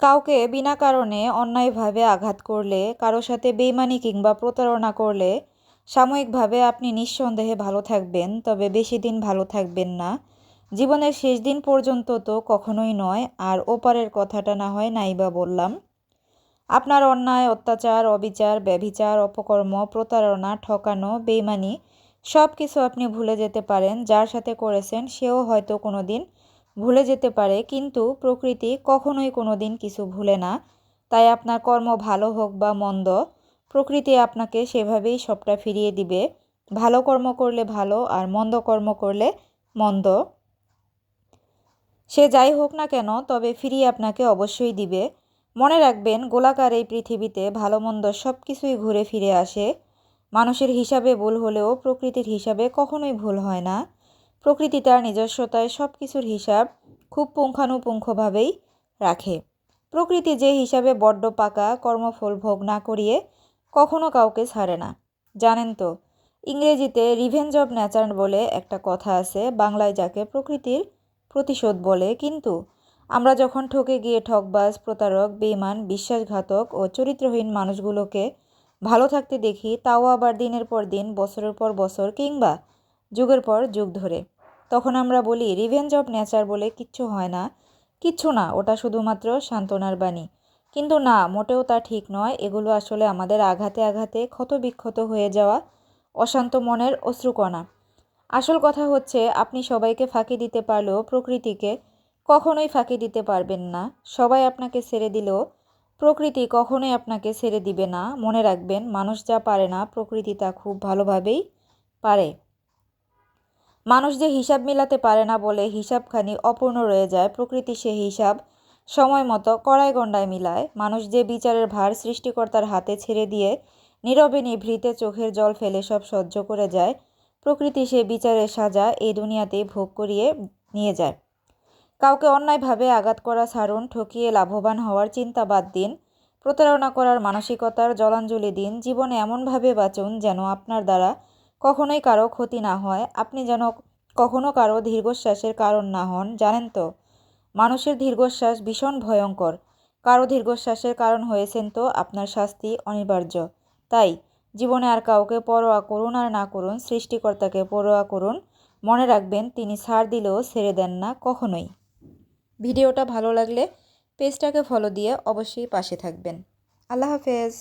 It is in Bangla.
কাউকে বিনা কারণে অন্যায়ভাবে আঘাত করলে, কারও সাথে বেইমানি কিংবা প্রতারণা করলে সাময়িকভাবে আপনি নিঃসন্দেহে ভালো থাকবেন, তবে বেশি দিন ভালো থাকবেন না। জীবনের শেষ দিন পর্যন্ত তো কখনোই নয়, আর ওপারের কথাটা না হয় নাইবা বললাম। আপনার অন্যায়, অত্যাচার, অবিচার, ব্যভিচার, অপকর্ম, প্রতারণা, ঠকানো, বেইমানি সব কিছু আপনি ভুলে যেতে পারেন, যার সাথে করেছেন সেও হয়তো কোনো দিন ভুলে যেতে পারে, কিন্তু প্রকৃতি কখনোই কোনো দিন কিছু ভুলে না। তাই আপনার কর্ম ভালো হোক বা মন্দ, প্রকৃতি আপনাকে সেভাবেই সবটা ফিরিয়ে দিবে। ভালো কর্ম করলে ভালো আর মন্দ কর্ম করলে মন্দ। সে যাই হোক না কেন, তবে ফিরিয়ে আপনাকে অবশ্যই দিবে। মনে রাখবেন, গোলাকার এই পৃথিবীতে ভালো মন্দ সব কিছুই ঘুরে ফিরে আসে। মানুষের হিসাবে ভুল হলেও প্রকৃতির হিসাবে কখনোই ভুল হয় না। প্রকৃতি তার নিজস্বতায় সব কিছুর হিসাব খুব পুঙ্খানুপুঙ্খভাবেই রাখে। প্রকৃতি যে হিসাবে বড্ড পাকা, কর্মফল ভোগ না করিয়ে কখনো কাউকে ছাড়ে না। জানেন তো, ইংরেজিতে রিভেঞ্জ অব নেচার বলে একটা কথা আছে, বাংলায় যাকে প্রকৃতির প্রতিশোধ বলে। কিন্তু আমরা যখন ঠকে গিয়ে ঠকবাজ, প্রতারক বেইমান বিশ্বাসঘাতক ও চরিত্রহীন মানুষগুলোকে ভালো থাকতে দেখি, তাও আবার দিনের পর দিন, বছরের পর বছর কিংবা যুগের পর যুগ ধরে। তখন আমরা বলি রিভেঞ্জ অফ নেচার বলে কিচ্ছু হয় না। কিচ্ছু না, ওটা শুধুমাত্র সান্ত্বনার বাণী। কিন্তু না, মোটেও তা ঠিক নয়। এগুলো আসলে আমাদের আঘাতে আঘাতে ক্ষত বিক্ষত হয়ে যাওয়া অশান্ত মনের অশ্রুকণা। আসল কথা হচ্ছে, আপনি সবাইকে ফাঁকি দিতে পারলেও প্রকৃতিকে কখনোই ফাঁকি দিতে পারবেন না। সবাই আপনাকে ছেড়ে দিলেও প্রকৃতি কখনোই আপনাকে ছেড়ে দিবে না। মনে রাখবেন, মানুষ যা পারে না, প্রকৃতি তা খুব ভালোভাবেই পারে। মানুষ যে হিসাব মিলাতে পারে না বলে হিসাবখানি অপূর্ণ রয়ে যায়, প্রকৃতি সে হিসাব সময় মতো কড়াই গণ্ডায় মিলায়। মানুষ যে বিচারের ভার সৃষ্টিকর্তার হাতে ছেড়ে দিয়ে নীরবে নিভৃতে চোখের জল ফেলে সব সহ্য করে যায়, প্রকৃতি সে বিচারের সাজা এই দুনিয়াতেই ভোগ করিয়ে নিয়ে যায়। কাউকে অন্যায়ভাবে আঘাত করা ছাড়ুন, ঠকিয়ে লাভবান হওয়ার চিন্তা বাদ দিন, প্রতারণা করার মানসিকতার জলাঞ্জলি দিন, জীবনে এমনভাবে বাঁচুন যেন আপনার দ্বারা কখনোই কারও ক্ষতি না হয়। আপনি যেন কখনো কারও দীর্ঘশ্বাসের কারণ না হন, জানেন তো? মানুষের দীর্ঘশ্বাস ভীষণ ভয়ঙ্কর। কারও দীর্ঘশ্বাসের কারণ হয়েছেন তো আপনার শাস্তি অনিবার্য। তাই, জীবনে আর কাউকে পরোয়া করুন আর না করুন, সৃষ্টিকর্তাকে পরোয়া করুন, মনে রাখবেন তিনি ছাড় দিলেও ছেড়ে দেন না কখনোই। ভিডিওটা ভালো লাগলে পেজটাকে ফলো দিয়ে অবশ্যই পাশে থাকবেন। আল্লাহ হাফেজ।